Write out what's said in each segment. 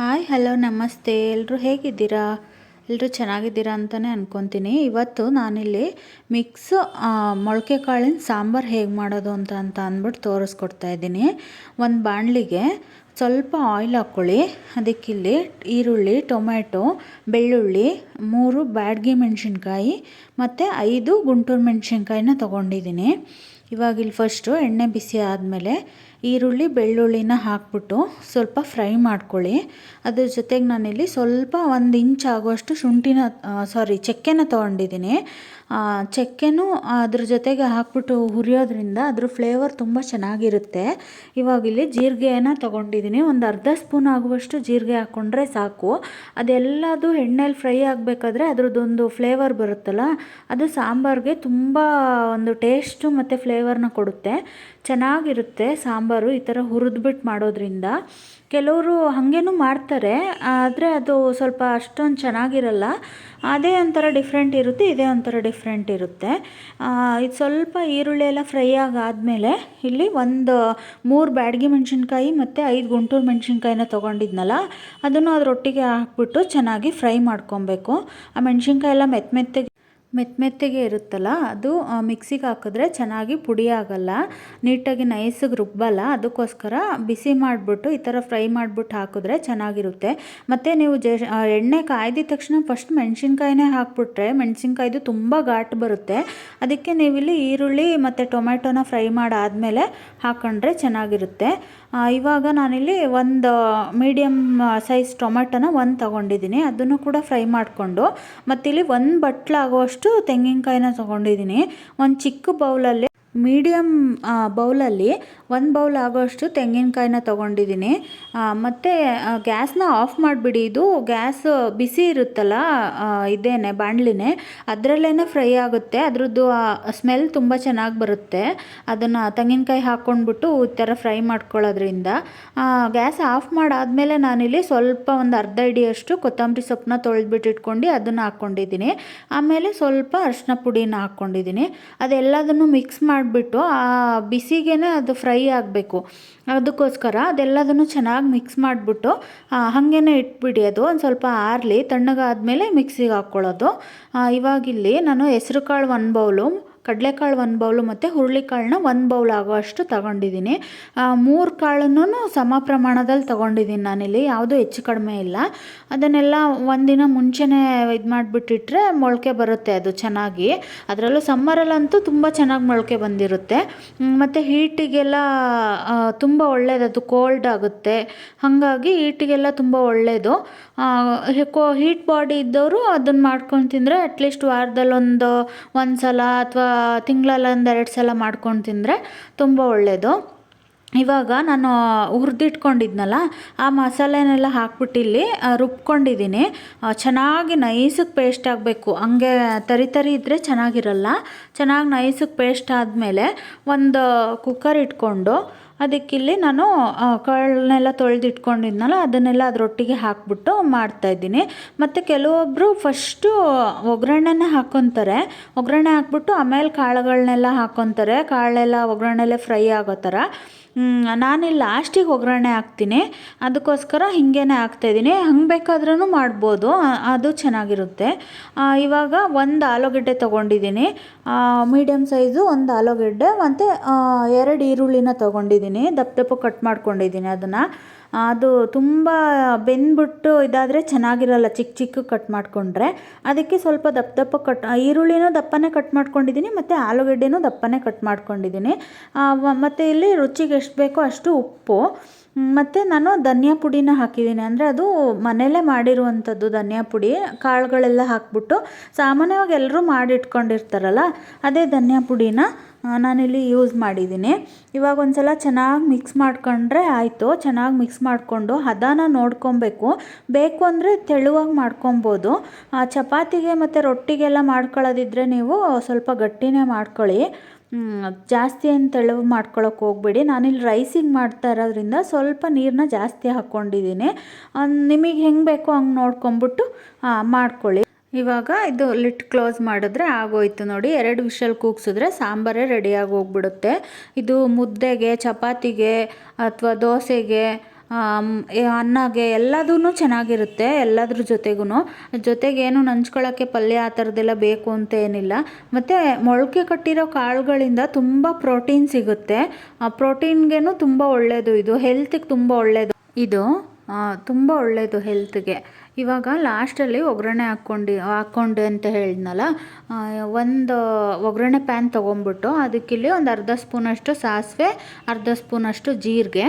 Hi, hello, ನಮಸ್ತೆ. ಎಲ್ಲರೂ ಹೇಗಿದ್ದೀರಾ? ಎಲ್ಲರೂ ಚೆನ್ನಾಗಿದ್ದೀರಾ ಅಂತಲೇ ಅಂದ್ಕೊತೀನಿ ಇವತ್ತು ನಾನಿಲ್ಲಿ ಮಿಕ್ಸ್ ಮೊಳಕೆ ಕಾಳಿನ ಸಾಂಬಾರು ಹೇಗೆ ಮಾಡೋದು ಅಂತ ಅಂತ ಅಂದ್ಬಿಟ್ಟು ತೋರಿಸ್ಕೊಡ್ತಾ ಇದ್ದೀನಿ. ಒಂದು ಬಾಣಲಿಗೆ ಸ್ವಲ್ಪ ಆಯಿಲ್ ಹಾಕ್ಕೊಳ್ಳಿ. ಅದಕ್ಕಿಲ್ಲಿ ಈರುಳ್ಳಿ, ಟೊಮ್ಯಾಟೊ, ಬೆಳ್ಳುಳ್ಳಿ, ಮೂರು ಬ್ಯಾಡಗಿ ಮೆಣಸಿನ್ಕಾಯಿ ಮತ್ತು ಐದು ಗುಂಟೂರು ಮೆಣಸಿನ್ಕಾಯಿನ ತೊಗೊಂಡಿದ್ದೀನಿ. ಇವಾಗ ಇಲ್ಲಿ ಫಸ್ಟು ಎಣ್ಣೆ ಬಿಸಿ ಆದಮೇಲೆ ಈರುಳ್ಳಿ, ಬೆಳ್ಳುಳ್ಳಿನ ಹಾಕ್ಬಿಟ್ಟು ಸ್ವಲ್ಪ ಫ್ರೈ ಮಾಡ್ಕೊಳ್ಳಿ. ಅದ್ರ ಜೊತೆಗೆ ನಾನಿಲ್ಲಿ ಸ್ವಲ್ಪ ಒಂದು ಇಂಚ್ ಆಗುವಷ್ಟು ಶುಂಠಿನ ಸಾರಿ ಚಕ್ಕೆನ ತೊಗೊಂಡಿದ್ದೀನಿ. ಚಕ್ಕೆನೂ ಅದ್ರ ಜೊತೆಗೆ ಹಾಕ್ಬಿಟ್ಟು ಹುರಿಯೋದ್ರಿಂದ ಅದ್ರ ಫ್ಲೇವರ್ ತುಂಬ ಚೆನ್ನಾಗಿರುತ್ತೆ. ಇವಾಗಿಲ್ಲಿ ಜೀರಿಗೆನ ತೊಗೊಂಡಿದ್ದೀನಿ. ಒಂದು ಅರ್ಧ ಸ್ಪೂನ್ ಆಗುವಷ್ಟು ಜೀರಿಗೆ ಹಾಕ್ಕೊಂಡ್ರೆ ಸಾಕು. ಅದೆಲ್ಲದು ಎಣ್ಣೆಲಿ ಫ್ರೈ ಆಗಬೇಕಾದ್ರೆ ಅದ್ರದ್ದೊಂದು ಫ್ಲೇವರ್ ಬರುತ್ತಲ್ಲ, ಅದು ಸಾಂಬಾರಿಗೆ ತುಂಬ ಒಂದು ಟೇಸ್ಟು ಮತ್ತು ಫ್ಲೇವರ್ನ ಕೊಡುತ್ತೆ. ಚೆನ್ನಾಗಿರುತ್ತೆ ಸಾಂಬಾರು ಈ ಥರ ಹುರಿದ್ಬಿಟ್ಟು ಮಾಡೋದ್ರಿಂದ. ಕೆಲವರು ಹಾಗೇನೂ ಮಾಡ್ತಾರೆ, ಆದರೆ ಅದು ಸ್ವಲ್ಪ ಅಷ್ಟೊಂದು ಚೆನ್ನಾಗಿರಲ್ಲ. ಅದೇ ಒಂಥರ ಡಿಫ್ರೆಂಟ್ ಇರುತ್ತೆ, ಇದೇ ಒಂಥರ ಡಿಫ್ರೆಂಟ್ ಇರುತ್ತೆ. ಇದು ಸ್ವಲ್ಪ ಈರುಳ್ಳಿ ಎಲ್ಲ ಫ್ರೈ ಆಗಾದಮೇಲೆ ಇಲ್ಲಿ ಒಂದು ಮೂರು ಬ್ಯಾಡಗಿ ಮೆಣಸಿನ್ಕಾಯಿ ಮತ್ತು ಐದು ಗುಂಟೂರು ಮೆಣಸಿನ್ಕಾಯಿನ ತೊಗೊಂಡಿದ್ನಲ್ಲ, ಅದನ್ನು ಅದರೊಟ್ಟಿಗೆ ಹಾಕ್ಬಿಟ್ಟು ಚೆನ್ನಾಗಿ ಫ್ರೈ ಮಾಡ್ಕೊಬೇಕು. ಆ ಮೆಣಸಿನ್ಕಾಯಿ ಎಲ್ಲ ಮೆತ್ತ ಮೆತ್ತಗೆ ಮೆತ್ತ ಮೆತ್ತಗೆ ಇರುತ್ತಲ್ಲ, ಅದು ಮಿಕ್ಸಿಗೆ ಹಾಕಿದ್ರೆ ಚೆನ್ನಾಗಿ ಪುಡಿ ಆಗಲ್ಲ ನೀಟಾಗಿ ನೈಸಿಗೆ ರುಬ್ಬಲ್ಲ, ಅದಕ್ಕೋಸ್ಕರ ಬಿಸಿ ಮಾಡಿಬಿಟ್ಟು, ಈ ಥರ ಫ್ರೈ ಮಾಡಿಬಿಟ್ಟು ಹಾಕಿದ್ರೆ ಚೆನ್ನಾಗಿರುತ್ತೆ. ಮತ್ತು ನೀವು ಜ ಎಣ್ಣೆ ಕಾಯ್ದಿದ ತಕ್ಷಣ ಫಸ್ಟ್ ಮೆಣಸಿನ್ಕಾಯಿನೇ ಹಾಕ್ಬಿಟ್ರೆ, ಮೆಣಸಿನ್ಕಾಯ್ದು ತುಂಬ ಘಾಟ್ ಬರುತ್ತೆ. ಅದಕ್ಕೆ ನೀವಿಲ್ಲಿ ಈರುಳ್ಳಿ ಮತ್ತು ಟೊಮೆಟೊನ ಫ್ರೈ ಮಾಡಾದಮೇಲೆ ಹಾಕ್ಕೊಂಡ್ರೆ ಚೆನ್ನಾಗಿರುತ್ತೆ. ಇವಾಗ ನಾನಿಲ್ಲಿ ಒಂದು ಮೀಡಿಯಮ್ ಸೈಜ್ ಟೊಮೆಟೊನ ಒಂದು ತೊಗೊಂಡಿದ್ದೀನಿ. ಅದನ್ನು ಕೂಡ ಫ್ರೈ ಮಾಡಿಕೊಂಡು ಮತ್ತಿಲ್ಲಿ ಒಂದು ಬಟ್ಲಾಗುವಷ್ಟು ತೆಂಗಿನಕಾಯಿನ ತೊಗೊಂಡಿದ್ದೀನಿ. ಒಂದು ಚಿಕ್ಕ ಬೌಲಲ್ಲಿ ಮೀಡಿಯಮ್ ಬೌಲಲ್ಲಿ ಒಂದು ಬೌಲ್ ಆಗೋಷ್ಟು ತೆಂಗಿನಕಾಯಿನ ತೊಗೊಂಡಿದ್ದೀನಿ. ಮತ್ತು ಗ್ಯಾಸ್ನ ಆಫ್ ಮಾಡಿಬಿಡಿ. ಇದು ಗ್ಯಾಸ್ ಬಿಸಿ ಇರುತ್ತಲ್ಲ ಇದೇನೆ, ಬಾಣಲಿನೇ ಅದರಲ್ಲೇ ಫ್ರೈ ಆಗುತ್ತೆ. ಅದರದ್ದು ಸ್ಮೆಲ್ ತುಂಬ ಚೆನ್ನಾಗಿ ಬರುತ್ತೆ. ಅದನ್ನು ತೆಂಗಿನಕಾಯಿ ಹಾಕ್ಕೊಂಡ್ಬಿಟ್ಟು ಈ ಥರ ಫ್ರೈ ಮಾಡ್ಕೊಳ್ಳೋದ್ರಿಂದ. ಗ್ಯಾಸ್ ಆಫ್ ಮಾಡಾದಮೇಲೆ ನಾನಿಲ್ಲಿ ಸ್ವಲ್ಪ ಒಂದು ಅರ್ಧ ಇಡಿಯಷ್ಟು ಕೊತ್ತಂಬರಿ ಸೊಪ್ಪನ್ನ ತೊಳೆದ್ಬಿಟ್ಟು ಇಟ್ಕೊಂಡು ಅದನ್ನು ಹಾಕ್ಕೊಂಡಿದ್ದೀನಿ. ಆಮೇಲೆ ಸ್ವಲ್ಪ ಅರಿಶಿನ ಪುಡಿನ ಹಾಕ್ಕೊಂಡಿದ್ದೀನಿ. ಅದೆಲ್ಲದನ್ನು ಮಿಕ್ಸ್ ಮಾಡಿ ಮಾಡಿಬಿಟ್ಟು ಆ ಬಿಸಿಗೇ ಅದು ಫ್ರೈ ಆಗಬೇಕು. ಅದಕ್ಕೋಸ್ಕರ ಅದೆಲ್ಲದನ್ನು ಚೆನ್ನಾಗಿ ಮಿಕ್ಸ್ ಮಾಡಿಬಿಟ್ಟು ಹಾಗೇನೆ ಇಟ್ಬಿಡಿ ಅದು. ಒಂದು ಸ್ವಲ್ಪ ಆರಲಿ, ತಣ್ಣಗಾದ್ಮೇಲೆ ಮಿಕ್ಸಿಗೆ ಹಾಕ್ಕೊಳ್ಳೋದು. ಇವಾಗಿಲ್ಲಿ ನಾನು ಹೆಸ್ರು ಕಾಳು ಒಂದು ಬೌಲು ಕಡಲೆಕಾಳು ಒಂದು ಬೌಲು ಮತ್ತು ಹುರುಳಿಕಾಳನ್ನ ಒಂದು ಬೌಲ್ ಆಗೋಷ್ಟು ತಗೊಂಡಿದ್ದೀನಿ. ಮೂರು ಕಾಳನ್ನು ಸಮ ಪ್ರಮಾಣದಲ್ಲಿ ತೊಗೊಂಡಿದ್ದೀನಿ ನಾನಿಲ್ಲಿ, ಯಾವುದೂ ಹೆಚ್ಚು ಕಡಿಮೆ ಇಲ್ಲ. ಅದನ್ನೆಲ್ಲ ಒಂದಿನ ಮುಂಚೆನೇ ಇದು ಮಾಡಿಬಿಟ್ಟಿಟ್ರೆ ಮೊಳಕೆ ಬರುತ್ತೆ ಅದು ಚೆನ್ನಾಗಿ. ಅದರಲ್ಲೂ ಸಮ್ಮರಲ್ಲಂತೂ ತುಂಬ ಚೆನ್ನಾಗಿ ಮೊಳಕೆ ಬಂದಿರುತ್ತೆ. ಮತ್ತು ಹೀಟಿಗೆಲ್ಲ ತುಂಬ ಅದು ಕೋಲ್ಡ್ ಆಗುತ್ತೆ. ಹಾಗಾಗಿ ಹೀಟಿಗೆಲ್ಲ ತುಂಬ ಒಳ್ಳೆಯದು ಕೋ, ಹೀಟ್ ಬಾಡಿ ಇದ್ದವರು ಅದನ್ನು ಮಾಡ್ಕೊಂಡು ತಿಂದರೆ ಅಟ್ಲೀಸ್ಟ್ ವಾರದಲ್ಲಿ ಒಂದು ಒಂದು ಸಲ ಅಥವಾ ತಿಂಗಳಲ್ಲಿ ಒಂದೆರಡು ಸಲ ಮಾಡ್ಕೊಂಡು ತಿಂದರೆ ತುಂಬ ಒಳ್ಳೆಯದು ಇವಾಗ ನಾನು ಹುರಿದಿಟ್ಕೊಂಡಿದ್ನಲ್ಲ, ಆ ಮಸಾಲೆನೆಲ್ಲ ಹಾಕ್ಬಿಟ್ಟು ಇಲ್ಲಿ ರುಬ್ಕೊಂಡಿದ್ದೀನಿ. ಚೆನ್ನಾಗಿ ನೈಸಕ್ಕೆ ಪೇಸ್ಟ್ ಆಗಬೇಕು. ಹಂಗೆ ತರಿ ತರಿ ಇದ್ದರೆ ಚೆನ್ನಾಗಿರಲ್ಲ. ಚೆನ್ನಾಗಿ ನೈಸಕ್ಕೆ ಪೇಸ್ಟ್ ಆದಮೇಲೆ ಒಂದು ಕುಕ್ಕರ್ ಇಟ್ಕೊಂಡು ಅದಕ್ಕಿಲ್ಲಿ ನಾನು ಕಾಳನ್ನೆಲ್ಲ ತೊಳೆದಿಟ್ಕೊಂಡಿದ್ನಲ್ಲ, ಅದನ್ನೆಲ್ಲ ಅದರೊಟ್ಟಿಗೆ ಹಾಕ್ಬಿಟ್ಟು ಮಾಡ್ತಾಯಿದ್ದೀನಿ ಮತ್ತು ಕೆಲವೊಬ್ಬರು ಫಸ್ಟು ಒಗ್ಗರಣೆನ ಹಾಕ್ಕೊತಾರೆ ಒಗ್ಗರಣೆ ಹಾಕ್ಬಿಟ್ಟು ಆಮೇಲೆ ಕಾಳುಗಳನ್ನೆಲ್ಲ ಹಾಕ್ಕೊತಾರೆ ಕಾಳೆಲ್ಲ ಒಗ್ಗರಣೆಲ್ಲೇ ಫ್ರೈ ಆಗೋ ಥರ. ನಾನು ಲಾಸ್ಟಿಗೆ ಒಗ್ಗರಣೆ ಹಾಕ್ತೀನಿ. ಅದಕ್ಕೋಸ್ಕರ ಹಾಕ್ತಾ ಹಾಕ್ತಾಯಿದ್ದೀನಿ ಹಂಗೆ ಬೇಕಾದ್ರೂ ಮಾಡ್ಬೋದು. ಅದು ಚೆನ್ನಾಗಿರುತ್ತೆ. ಇವಾಗ ಒಂದು ಆಲೂಗಡ್ಡೆ ತೊಗೊಂಡಿದ್ದೀನಿ. ಮೀಡಿಯಮ್ ಸೈಜು ಒಂದು ಆಲೂಗಡ್ಡೆ, ಮತ್ತು ಎರಡು ಈರುಳ್ಳಿನ ತೊಗೊಂಡಿದ್ದೀನಿ. ದಪ್ಪ ದಪ್ಪ ಕಟ್ ಮಾಡ್ಕೊಂಡಿದ್ದೀನಿ ಅದನ್ನು. ಅದು ತುಂಬ ಬೆಂದ್ಬಿಟ್ಟು ಇದಾದರೆ ಚೆನ್ನಾಗಿರಲ್ಲ ಚಿಕ್ಕ ಚಿಕ್ಕ ಕಟ್ ಮಾಡಿಕೊಂಡ್ರೆ. ಅದಕ್ಕೆ ಸ್ವಲ್ಪ ದಪ್ಪ ದಪ್ಪ ಕಟ್ ಈರುಳ್ಳಿನೂ ದಪ್ಪನೇ ಕಟ್ ಮಾಡ್ಕೊಂಡಿದ್ದೀನಿ, ಮತ್ತು ಆಲೂಗಡ್ಡೆನೂ ದಪ್ಪನೇ ಕಟ್ ಮಾಡ್ಕೊಂಡಿದ್ದೀನಿ. ಮತ್ತು ಇಲ್ಲಿ ರುಚಿಗೆ ಎಷ್ಟು ಬೇಕೋ ಅಷ್ಟು ಉಪ್ಪು. ಮತ್ತು ನಾನು ಧನಿಯಾ ಪುಡಿನ ಹಾಕಿದ್ದೀನಿ. ಅಂದರೆ ಅದು ಮನೆಯಲ್ಲೇ ಮಾಡಿರುವಂಥದ್ದು ಧನಿಯಾ ಪುಡಿ. ಕಾಳುಗಳೆಲ್ಲ ಹಾಕ್ಬಿಟ್ಟು ಸಾಮಾನ್ಯವಾಗಿ ಎಲ್ಲರೂ ಮಾಡಿಟ್ಕೊಂಡಿರ್ತಾರಲ್ಲ, ಅದೇ ಧನಿಯಾ ಪುಡಿನ. ನಾನಿಲ್ಲಿ ಯೂಸ್ ಮಾಡಿದ್ದೀನಿ. ಇವಾಗ ಒಂದು ಸಲ ಚೆನ್ನಾಗಿ ಮಿಕ್ಸ್ ಮಾಡ್ಕೊಂಡ್ರೆ ಆಯಿತು. ಚೆನ್ನಾಗಿ ಮಿಕ್ಸ್ ಮಾಡಿಕೊಂಡು ಹದನ ನೋಡ್ಕೊಬೇಕು. ಬೇಕು ಅಂದರೆ ತೆಳುವಾಗಿ ಮಾಡ್ಕೊಬೋದು. ಚಪಾತಿಗೆ ಮತ್ತು ರೊಟ್ಟಿಗೆಲ್ಲ ಮಾಡ್ಕೊಳ್ಳೋದಿದ್ರೆ ನೀವು ಸ್ವಲ್ಪ ಗಟ್ಟಿನೇ ಮಾಡ್ಕೊಳ್ಳಿ. ಜಾಸ್ತಿ ಏನು ತೆಳು ಮಾಡ್ಕೊಳಕ್ಕೆ ಹೋಗ್ಬೇಡಿ. ನಾನಿಲ್ಲಿ ರೈಸಿಗೆ ಮಾಡ್ತಾ ಇರೋದ್ರಿಂದ ಸ್ವಲ್ಪ ನೀರನ್ನ ಜಾಸ್ತಿ ಹಾಕ್ಕೊಂಡಿದ್ದೀನಿ ನಿಮಗೆ ಹೆಂಗೆ ಬೇಕೋ ಹಂಗೆ ನೋಡ್ಕೊಂಬಿಟ್ಟು ಮಾಡ್ಕೊಳ್ಳಿ. ಇವಾಗ ಇದು ಲಿಟ್ ಕ್ಲೋಸ್ ಮಾಡಿದ್ರೆ ಆಗೋಯ್ತು ನೋಡಿ. ಎರಡು ವಿಷಲ್ ಕೂಗ್ಸಿದ್ರೆ ಸಾಂಬಾರೇ ರೆಡಿಯಾಗಿ ಹೋಗ್ಬಿಡುತ್ತೆ. ಇದು ಮುದ್ದೆಗೆ, ಚಪಾತಿಗೆ ಅಥವಾ ದೋಸೆಗೆ ಅನ್ನಗೆ ಎಲ್ಲದೂ ಚೆನ್ನಾಗಿರುತ್ತೆ, ಎಲ್ಲದ್ರ ಜೊತೆಗೂ ಜೊತೆಗೇನು ನಂಚ್ಕೊಳ್ಳೋಕ್ಕೆ ಪಲ್ಯ ಆ ಥರದ್ದೆಲ್ಲ ಬೇಕು ಅಂತ ಏನಿಲ್ಲ. ಮತ್ತು ಮೊಳಕೆ ಕಟ್ಟಿರೋ ಕಾಳುಗಳಿಂದ ತುಂಬ ಪ್ರೋಟೀನ್ ಸಿಗುತ್ತೆ. ಆ ಪ್ರೋಟೀನ್ಗೇನು ತುಂಬ ಒಳ್ಳೆಯದು ಇದು ಹೆಲ್ತಿಗೆ ತುಂಬ ಒಳ್ಳೆಯದು ಇದು ತುಂಬ ಒಳ್ಳೆಯದು ಹೆಲ್ತ್ಗೆ ಇವಾಗ ಲಾಸ್ಟಲ್ಲಿ ಒಗ್ಗರಣೆ ಹಾಕ್ಕೊಂಡು, ಹಾಕ್ಕೊಂಡೆ ಅಂತ ಹೇಳಿದ್ನಲ್ಲ ಒಂದು ಒಗ್ಗರಣೆ ಪ್ಯಾನ್ ತೊಗೊಂಬಿಟ್ಟು ಅದಕ್ಕಿಲ್ಲಿ ಒಂದು ಅರ್ಧ ಸ್ಪೂನಷ್ಟು ಸಾಸಿವೆ, ಅರ್ಧ ಸ್ಪೂನಷ್ಟು ಜೀರಿಗೆ,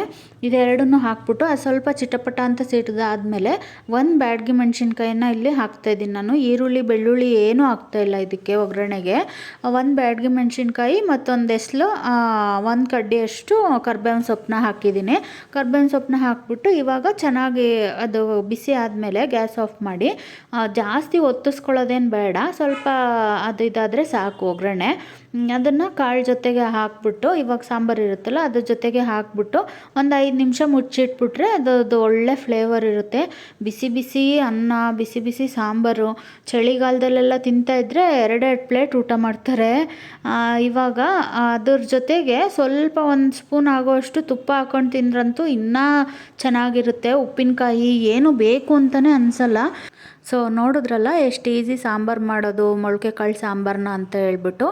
ಇದೆರಡನ್ನೂ ಹಾಕ್ಬಿಟ್ಟು ಅದು ಸ್ವಲ್ಪ ಚಿಟಪಟ ಅಂತ ಸಿಟ್ಟದಾದಮೇಲೆ ಒಂದು ಬ್ಯಾಡ್ಗಿ ಮೆಣಸಿನ್ಕಾಯಿನ ಇಲ್ಲಿ ಹಾಕ್ತಾಯಿದ್ದೀನಿ ನಾನು. ಈರುಳ್ಳಿ, ಬೆಳ್ಳುಳ್ಳಿ ಏನೂ ಹಾಕ್ತಾಯಿಲ್ಲ ಇದಕ್ಕೆ ಒಗ್ಗರಣೆಗೆ. ಒಂದು ಬ್ಯಾಡ್ಗಿ ಮೆಣಸಿನ್ಕಾಯಿ ಮತ್ತೊಂದು ಎಸ್ಲು ಒಂದು ಕಡ್ಡಿಯಷ್ಟು ಕರ್ಬೇವಿನ ಸೊಪ್ಪನ್ನ ಹಾಕಿದ್ದೀನಿ. ಕರ್ಬೇವಿನ ಸೊಪ್ಪನ್ನ ಹಾಕ್ಬಿಟ್ಟು ಇವಾಗ ಚೆನ್ನಾಗಿ ಅದು ಬಿಸಿ ಆದಮೇಲೆ ಆಫ್ ಮಾಡಿ ಜಾಸ್ತಿ ಒತ್ತಿಸ್ಕೊಳ್ಳೋದೇನು ಬೇಡ. ಸ್ವಲ್ಪ ಅದು ಇದಾದರೆ ಸಾಕು ಒಗ್ಗರಣೆ. ಅದನ್ನು ಕಾಳು ಜೊತೆಗೆ ಹಾಕ್ಬಿಟ್ಟು, ಇವಾಗ ಸಾಂಬಾರು ಇರುತ್ತಲ್ಲ, ಅದ್ರ ಜೊತೆಗೆ ಹಾಕ್ಬಿಟ್ಟು ಒಂದು ಐದು ನಿಮಿಷ ಮುಚ್ಚಿಟ್ಬಿಟ್ರೆ ಅದು ಒಳ್ಳೆ ಫ್ಲೇವರ್ ಇರುತ್ತೆ. ಬಿಸಿ ಬಿಸಿ ಅನ್ನ, ಬಿಸಿ ಬಿಸಿ ಸಾಂಬಾರು, ಚಳಿಗಾಲದಲ್ಲೆಲ್ಲ ತಿಂತಾಯಿದ್ರೆ ಎರಡೆರಡು ಪ್ಲೇಟ್ ಊಟ ಮಾಡ್ತಾರೆ. ಇವಾಗ ಅದ್ರ ಜೊತೆಗೆ ಸ್ವಲ್ಪ ಒಂದು ಸ್ಪೂನ್ ಆಗೋಷ್ಟು ತುಪ್ಪ ಹಾಕೊಂಡು ತಿಂದ್ರಂತೂ ಇನ್ನೂ ಚೆನ್ನಾಗಿರುತ್ತೆ. ಉಪ್ಪಿನಕಾಯಿ ಏನು ಬೇಕು ಅಂತಲೇ ಅನಿಸಲ್ಲ. ಸೊ ನೋಡಿದ್ರಲ್ಲ ಎಷ್ಟು ಈಸಿ ಸಾಂಬಾರು ಮಾಡೋದು, ಮೊಳಕೆ ಕಾಳು ಸಾಂಬಾರನ್ನ ಅಂತ ಹೇಳ್ಬಿಟ್ಟು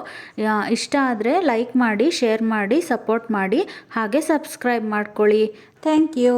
ಇಷ್ಟ ಆದರೆ ಲೈಕ್ ಮಾಡಿ ಶೇರ್ ಮಾಡಿ ಸಪೋರ್ಟ್ ಮಾಡಿ, ಹಾಗೆ ಸಬ್ಸ್ಕ್ರೈಬ್ ಮಾಡ್ಕೊಳ್ಳಿ. Thank you